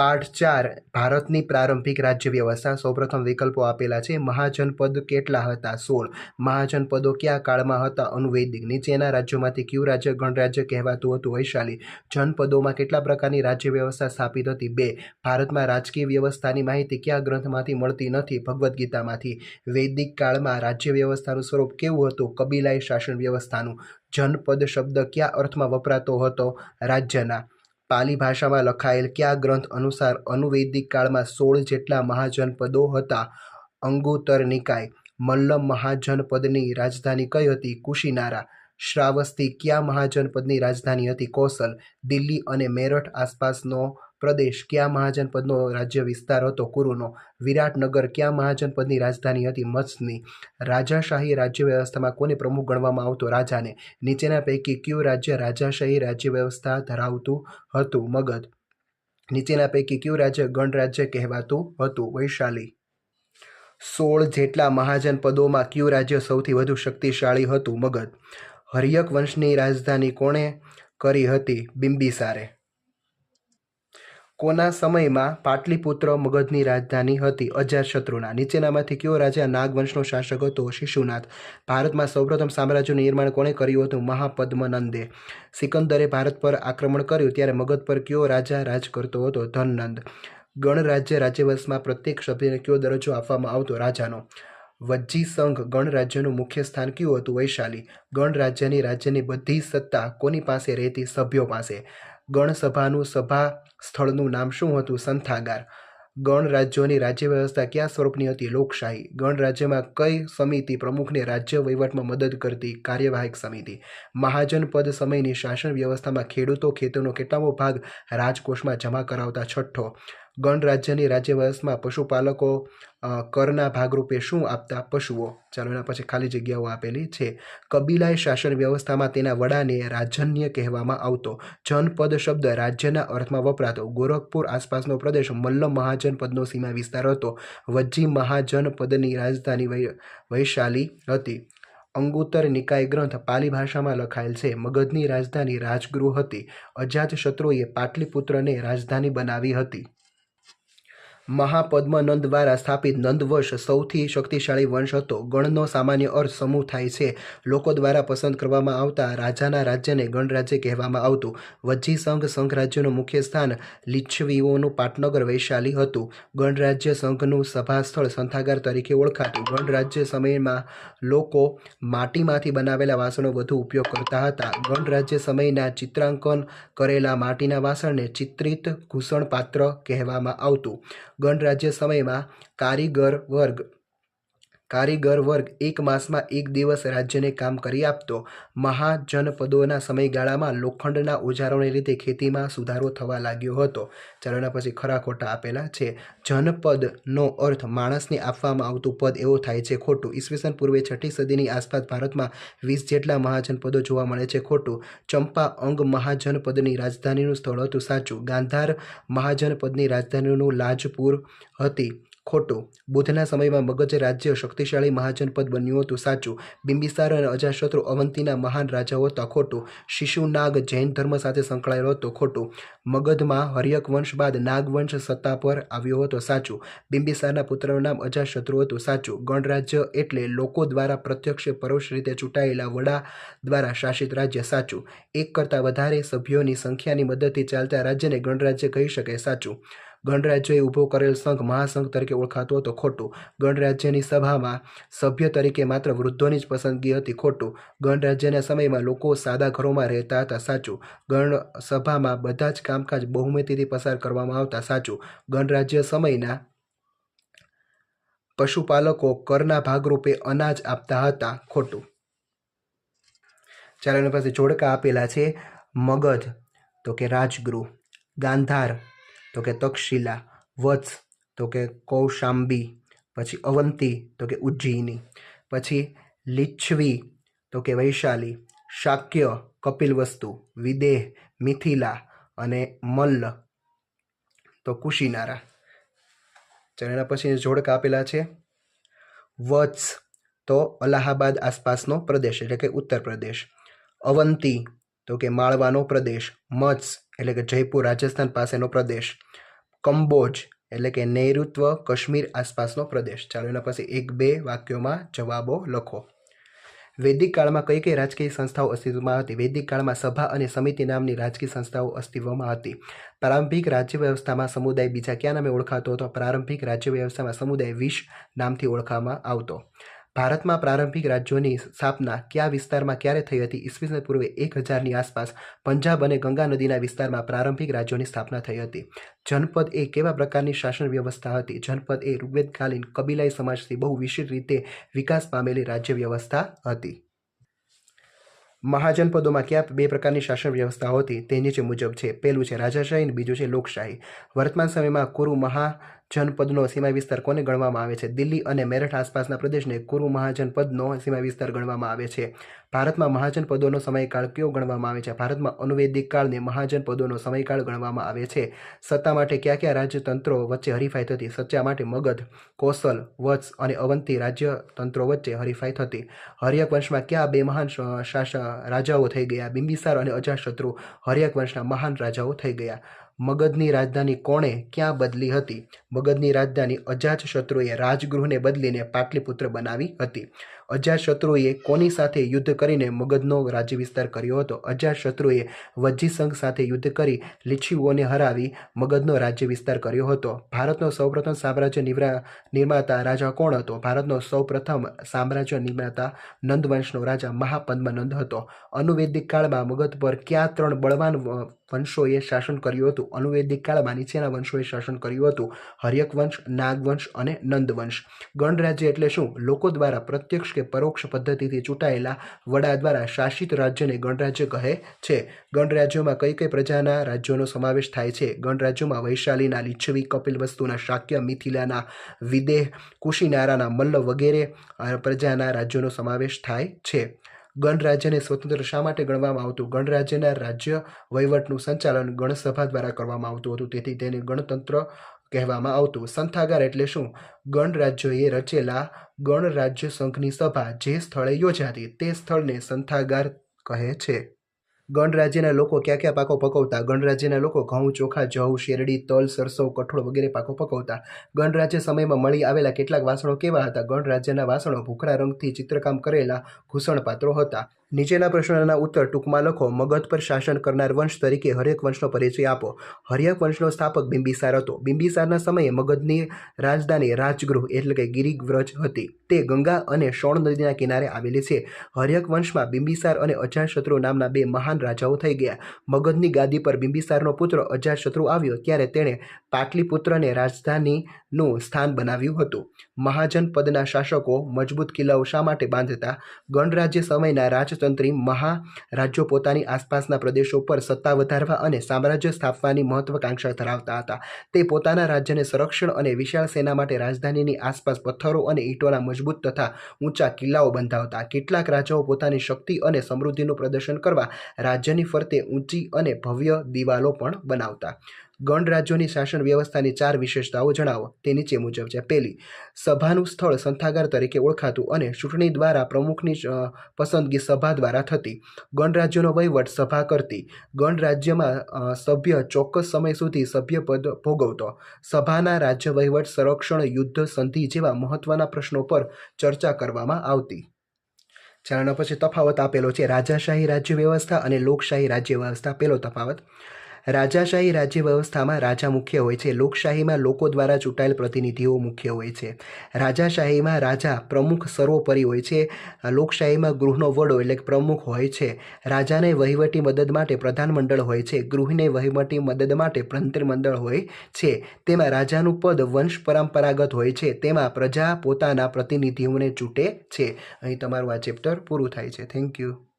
પાઠ ચાર, ભારતની પ્રારંભિક રાજ્ય વ્યવસ્થા સૌપ્રથમ વિકલ્પો આપેલા છે. મહાજનપદ કેટલા હતા? સોળ. મહાજનપદો કયા કાળમાં હતા? અનુવૈદિક. નીચેના રાજ્યોમાંથી કયું રાજ્ય ગણરાજ્ય કહેવાતું હતું વૈશાલી. જનપદોમાં કેટલા પ્રકારની રાજ્ય વ્યવસ્થા સ્થાપિત હતી? બે. ભારતમાં રાજકીય વ્યવસ્થાની માહિતી કયા ગ્રંથમાંથી મળતી નથી? ભગવદ્ ગીતામાંથી વૈદિક કાળમાં રાજ્ય વ્યવસ્થાનું સ્વરૂપ કેવું હતું? કબીલાઈ શાસન વ્યવસ્થાનું જનપદ શબ્દ કયા અર્થમાં વપરાતો હતો? રાજ્યના પાલી ભાષામાં લખાયેલ કયા ગ્રંથ અનુસાર અનુવૈદિક કાળમાં સોળ જેટલા મહાજનપદો હતા? અંગુત્તર નિકાય. મલ્લમ મહાજનપદની રાજધાની કઈ હતી? કુશીનારા. શ્રાવસ્તી કયા મહાજનપદની રાજધાની હતી? કૌશલ. દિલ્હી અને મેરઠ આસપાસનો પ્રદેશ કયા મહાજનપદનો રાજ્ય વિસ્તાર હતો? કુરુનો. વિરાટનગર કયા મહાજનપદની રાજધાની હતી? મત્સની રાજાશાહી રાજ્ય વ્યવસ્થામાં કોને પ્રમુખ ગણવામાં આવતો? રાજાને. નીચેના પૈકી કયું રાજ્ય રાજાશાહી રાજ્ય વ્યવસ્થા ધરાવતું હતું? મગધ. નીચેના પૈકી કયું રાજ્ય ગણરાજ્ય કહેવાતું હતું? વૈશાલી. સોળ જેટલા મહાજનપદોમાં કયું રાજ્ય સૌથી વધુ શક્તિશાળી હતું? મગધ. હરિયક વંશની રાજધાની કોણે કરી હતી? બિંબિસારે. કોના સમયમાં પાટલીપુત્ર મગધની રાજધાની હતી? અજાતશત્રુના નીચેનામાંથી કયો રાજા નાગવંશનો શાસક હતો? શિશુનાથ. ભારતમાં સૌપ્રથમ સામ્રાજ્યનું નિર્માણ કોણે કર્યું હતું? મહાપદ્મનંદે. સિકંદરે ભારત પર આક્રમણ કર્યું, ત્યારે મગધ પર કયો રાજા રાજ કરતો હતો? ધનનંદ. ગણરાજ્ય રાજ્યવંશમાં પ્રત્યેક સભ્યને કયો દરજ્જો આપવામાં આવતો? રાજાનો. વજ્જી સંઘ ગણરાજ્યનું મુખ્ય સ્થાન કયું હતું? વૈશાલી. ગણરાજ્યની રાજ્યની બધી સત્તા કોની પાસે રહેતી? સભ્યો પાસે. ગણસભાનું સભા સ્થળનું નામ શું હતું? સંથાગાર. ગણરાજ્યોની રાજ્ય વ્યવસ્થા કયા સ્વરૂપની હતી? લોકશાહી. ગણરાજ્યમાં કઈ સમિતિ પ્રમુખને રાજ્ય વહીવટમાં મદદ કરતી? કાર્યવાહક સમિતિ. મહાજનપદ સમયની શાસન વ્યવસ્થામાં ખેડૂતો ખેતરનો કેટલામો ભાગ રાજકોષમાં જમા કરાવતા છઠ્ઠો. ગણરાજ્યની રાજ્ય પશુપાલકો કરના ભાગરૂપે શું આપતા પશુઓ? ચાલો એના પછી ખાલી જગ્યાઓ આપેલી છે. કબીલાય શાસન વ્યવસ્થામાં તેના વડાને રાજન્ય કહેવામાં આવતો. જનપદ શબ્દ રાજ્યના અર્થમાં વપરાતો. ગોરખપુર આસપાસનો પ્રદેશ મલ્લ મહાજનપદનો સીમા વિસ્તાર હતો. વજ્જી મહાજનપદની રાજધાની વૈશાલી હતી. અંગુત્તર નિકાય ગ્રંથ પાલી ભાષામાં લખાયેલ છે. મગધની રાજધાની રાજગૃહ હતી. અજાતશત્રુએ પાટલીપુત્રને રાજધાની બનાવી હતી. મહાપદ્મનંદ દ્વારા સ્થાપિત નંદવંશ સૌથી શક્તિશાળી વંશ હતો. ગણનો સામાન્ય અર્થ સમૂહ થાય છે. લોકો દ્વારા પસંદ કરવામાં આવતા રાજાના રાજ્યને ગણરાજ્ય કહેવામાં આવતું. વજ્જી સંઘ સંઘ રાજ્યનું મુખ્ય સ્થાન લીચ્છવીઓનું પાટનગર વૈશાલી હતું. ગણરાજ્ય સંઘનું સભાસ્થળ સંથાગાર તરીકે ઓળખાતું. ગણરાજ્ય સમયમાં લોકો માટીમાંથી બનાવેલા વાસણો વધુ ઉપયોગ કરતા હતા. ગણરાજ્ય સમયના ચિત્રાંકન કરેલા માટીના વાસણને ચિત્રિત ઘૂષણ પાત્ર કહેવામાં આવતું. ગણરાજ્ય સમયમાં કારીગર વર્ગ કારીગર વર્ગ એક માસમાં એક દિવસ રાજ્યને કામ કરી આપતો. મહાજનપદોના સમયગાળામાં લોખંડના ઓજારોને લીધે ખેતીમાં સુધારો થવા લાગ્યો હતો. ચાલો પછી ખરા ખોટા આપેલા છે. જનપદનો અર્થ માણસને આપવામાં આવતું પદ એવો થાય છે ખોટું. ઈસવીસન પૂર્વે છઠ્ઠી સદીની આસપાસ ભારતમાં વીસ જેટલા મહાજનપદો જોવા મળે છે ખોટું. ચંપા અંગ મહાજનપદની રાજધાનીનું સ્થળ હતું સાચું. ગાંધાર મહાજનપદની રાજધાનીનું લાજપુર હતી. ખોટું. બુદ્ધના સમયમાં મગજ રાજ્ય શક્તિશાળી મહાજનપદ બન્યું હતું, સાચું. બિંબિસાર અને અજાશત્રુ અવંતીના મહાન રાજાઓ હતા, ખોટું. શિશુનાગ જૈન ધર્મ સાથે સંકળાયેલો હતો, ખોટું. મગધમાં હરિયક વંશ બાદ નાગવંશ સત્તા પર આવ્યો હતો, સાચું. બિંબિસારના પુત્રનું નામ અજાશત્રુ હતું, સાચું. ગણરાજ્ય એટલે લોકો દ્વારા પ્રત્યક્ષ પરોક્ષ રીતે ચૂંટાયેલા વડા દ્વારા શાસિત રાજ્ય, સાચું. એક કરતાં વધારે સભ્યોની સંખ્યાની મદદથી ચાલતા રાજ્યને ગણરાજ્ય કહી શકાય, સાચું. ગણરાજ્યએ ઊભો કરેલ સંઘ મહાસંઘ તરીકે ઓળખાતો હતો ખોટું. ગણરાજ્યની સભામાં સભ્ય તરીકે માત્ર વૃદ્ધોની જ પસંદગી હતી ખોટું. ગણરાજ્યના સમયમાં લોકો સાદા ઘરોમાં રહેતા હતા સાચું. ગણ સભામાં બધા જ કામકાજ બહુમતીથી પસાર કરવામાં આવતા સાચું. ગણરાજ્ય સમયના પશુપાલકો કરના ભાગરૂપે અનાજ આપતા હતા ખોટું. ચાલો એની પાસે જોડકા આપેલા છે. મગધ તો કે રાજગૃહ. ગાંધાર. તો કે તક્ષશિલા, વત્સ તો કે કૌશાંબી, પછી અવંતી તો કે ઉજ્જૈની, પછી લિચ્છવી તો કે વૈશાલી, શાક્ય કપિલવસ્તુ વિદેહ મિથિલા અને મલ્લ તો કુશીનારા. એના પછી જોડકા આપેલા છે. વત્સ તો અલ્હાબાદ આસપાસનો પ્રદેશ, એટલે કે ઉત્તર પ્રદેશ. અવંતી તો કે માળવાનો પ્રદેશ, મત્સ એટલે કે જયપુર, રાજસ્થાન પાસેનો પ્રદેશ. કંબોજ એટલે કે નૈઋત્વ કાશ્મીર આસપાસનો પ્રદેશ. ચાલો એના પછી એક બે વાક્યોમાં જવાબો લખો. વૈદિક કાળમાં કઈ કઈ રાજકીય સંસ્થાઓ અસ્તિત્વમાં હતી? વૈદિક કાળમાં સભા અને સમિતિ નામની રાજકીય સંસ્થાઓ અસ્તિત્વમાં હતી. પ્રારંભિક રાજ્ય વ્યવસ્થામાં સમુદાય બીજા ક્યાં નામે ઓળખાતો હતો? પ્રારંભિક રાજ્ય વ્યવસ્થામાં સમુદાય વિશ નામથી ઓળખવામાં આવતો. ભારતમાં પ્રારંભિક રાજ્યોની સ્થાપના કયા વિસ્તારમાં ક્યારે થઈ હતી? ઈસવીસન પૂર્વે એક હજારની આસપાસ પંજાબ અને ગંગા નદીના વિસ્તારમાં પ્રારંભિક રાજ્યોની સ્થાપના થઈ હતી. જનપદ એ કેવા પ્રકારની શાસન વ્યવસ્થા હતી? જનપદ એ ઋગ્વેદકાલીન કબીલાઈ સમાજથી બહુ વિશિષ્ટ રીતે વિકાસ પામેલી રાજ્ય વ્યવસ્થા હતી. મહાજનપદોમાં ક્યાં બે પ્રકારની શાસન વ્યવસ્થાઓ હતી તે નીચે મુજબ છે. પહેલું છે રાજાશાહી અને બીજું છે લોકશાહી. વર્તમાન સમયમાં કુરુ મહાજનપદનો સીમા વિસ્તાર કોને ગણવામાં આવે છે? દિલ્હી અને મેરઠ આસપાસના પ્રદેશને કુરુ મહાજનપદનો સીમા વિસ્તાર ગણવામાં આવે છે. ભારતમાં મહાજનપદોનો સમયકાળ કયો ગણવામાં આવે છે? ભારતમાં અનુવેદિક કાળને મહાજનપદોનો સમયકાળ ગણવામાં આવે છે. સત્તા માટે કયા કયા રાજ્યતંત્રો વચ્ચે હરીફાઈ થતી? સત્તા માટે મગધ કૌશલ વત્સ અને અવંતી રાજ્યતંત્રો વચ્ચે હરીફાઈ થતી. હર્યક વંશમાં કયા બે મહાન શાસ રાજાઓ થઈ ગયા? બિંબિસાર અને અજાશત્રુ હર્યક વંશના મહાન રાજાઓ થઈ ગયા. મગધની રાજધાની કોણે ક્યાં બદલી હતી? મગધની રાજધાની અજાતશત્રુએ રાજગૃહને બદલીને પાટલીપુત્ર બનાવી હતી. અજાતશત્રુએ કોની સાથે યુદ્ધ કરીને મગધનો રાજ્ય વિસ્તાર કર્યો હતો? અજાતશત્રુએ વજ્જીસંઘ સાથે યુદ્ધ કરી લીછીઓને હરાવી મગધનો રાજ્ય વિસ્તાર કર્યો હતો. ભારતનો સૌપ્રથમ સામ્રાજ્ય નિવરા, નિર્માતા રાજા કોણ હતો? ભારતનો સૌપ્રથમ સામ્રાજ્ય નિર્માતા નંદવંશનો રાજા મહાપદ્મનંદ હતો. અનુવેદિક કાળમાં મગધ પર ક્યાં ત્રણ બળવાન વંશોએ શાસન કર્યું હતું. અનુવેદિક કાળમાં નીચેના વંશોએ શાસન કર્યું હતું. હર્યકવંશ નાગવંશ અને નંદવંશ ગણરાજ્ય એટલે શું? લોકો દ્વારા પ્રત્યક્ષ કે પરોક્ષ પદ્ધતિથી ચૂંટાયેલા વડા દ્વારા શાસિત રાજ્યને ગણરાજ્ય કહે છે. ગણરાજ્યોમાં કઈ કઈ પ્રજાના રાજ્યોનો સમાવેશ થાય છે? ગણરાજ્યોમાં વૈશાલીના લીછવી કપિલવસ્તુના શાક્ય, મિથિલાના વિદેહ, કુશીનારાના મલ્લ વગેરે પ્રજાના રાજ્યોનો સમાવેશ થાય છે. ગણરાજ્યને સ્વતંત્ર શા માટે ગણવામાં આવતું? ગણરાજ્યના રાજ્ય વહીવટનું સંચાલન ગણસભા દ્વારા કરવામાં આવતું હતું, તેથી તેને ગણતંત્ર કહેવામાં આવતું. સંથાગાર એટલે શું? ગણરાજ્યોએ રચેલા ગણરાજ્ય સંઘની સભા જે સ્થળે યોજાતી, તે સ્થળને સંથાગાર કહે છે. ગણરાજ્યના લોકો ક્યાં ક્યાં પાકો પકવતા? ગણરાજ્યના લોકો ઘઉં, ચોખા, જવ, શેરડી, તલ, સરસવ, કઠોળ વગેરે પાકો પકવતા. ગણરાજ્ય સમયમાં મળી આવેલા કેટલાક વાસણો કેવા હતા? ગણરાજ્યના વાસણો ભૂખરા રંગથી ચિત્રકામ કરેલા ઘૂસણ પાત્રો હતા. નીચેના પ્રશ્નોના ઉત્તર ટૂંકમાં લખો. મગધ પર શાસન કરનાર વંશ તરીકે હરેક વંશનો પરિચય આપો. હર્યક વંશનો સ્થાપક બિંબિસાર હતો. બિંબિસારના સમયે મગધની રાજધાની રાજગૃહ એટલે કે ગિરિવ્રજ હતી. તે ગંગા અને શોણ નદીના કિનારે આવેલી છે. હરિયક વંશમાં બિંબિસાર અને અજાશત્રુ નામના બે મહાન રાજાઓ થઈ ગયા. મગધની ગાદી પર બિંબિસારનો પુત્ર અજાશત્રુ આવ્યો ત્યારે તેણે પાટલીપુત્રને રાજધાનીનું સ્થાન બનાવ્યું હતું. મહાજન પદના શાસકો મજબૂત કિલ્લાઓ શા માટે બાંધતા? ગણરાજ્ય સમયના રાજતંત્રી મહારાજ્યો પોતાની આસપાસના પ્રદેશો પર સત્તા વધારવા અને સામ્રાજ્ય સ્થાપવાની મહત્વકાંક્ષા ધરાવતા હતા. તે પોતાના રાજ્યને સંરક્ષણ અને વિશાળ સેના માટે રાજધાનીની આસપાસ પથ્થરો અને ઈંટોના મજબૂત તથા ઊંચા કિલ્લાઓ બંધાવતા. કેટલાક રાજાઓ પોતાની શક્તિ અને સમૃદ્ધિનું પ્રદર્શન કરવા રાજ્યની ફરતે ઊંચી અને ભવ્ય દિવાલો પણ બનાવતા. ગણરાજ્યોની શાસન વ્યવસ્થાની ચાર વિશેષતાઓ જણાવો. તે નીચે મુજબ છે. પહેલી, સભાનું સ્થળ સંથાગાર તરીકે ઓળખાતું અને ચૂંટણી દ્વારા પ્રમુખની પસંદગી સભા દ્વારા થતી. ગણરાજ્યનો વહીવટ સભા કરતી. ગણરાજ્યમાં રાજ્યમાં સભ્ય ચોક્કસ સમય સુધી સભ્યપદ ભોગવતો. સભાના રાજ્ય વહીવટ સંરક્ષણ, યુદ્ધ, સંધિ જેવા મહત્વના પ્રશ્નો પર ચર્ચા કરવામાં આવતી. ચાલો પછી તફાવત આપેલો છે. રાજાશાહી રાજ્ય વ્યવસ્થા અને લોકશાહી રાજ્ય વ્યવસ્થા. પહેલો તફાવત રાજાશાહી રાજ્ય વ્યવસ્થામાં રાજા મુખ્ય હોય છે. લોકશાહીમાં લોકો દ્વારા ચૂંટાયેલ પ્રતિનિધિઓ મુખ્ય હોય છે. રાજાશાહીમાં રાજા પ્રમુખ સર્વોપરી હોય છે. લોકશાહીમાં ગૃહનો વડો એટલે પ્રમુખ હોય છે. રાજાને વહીવટી મદદ માટે પ્રધાનમંડળ હોય છે. ગૃહને વહીવટી મદદ માટે મંત્રીમંડળ હોય છે. તેમાં રાજાનું પદ વંશ પરંપરાગત હોય છે. તેમાં પ્રજા પોતાના પ્રતિનિધિઓને ચૂંટે છે. અહીં તમારું આ ચેપ્ટર પૂરું થાય છે. Thank you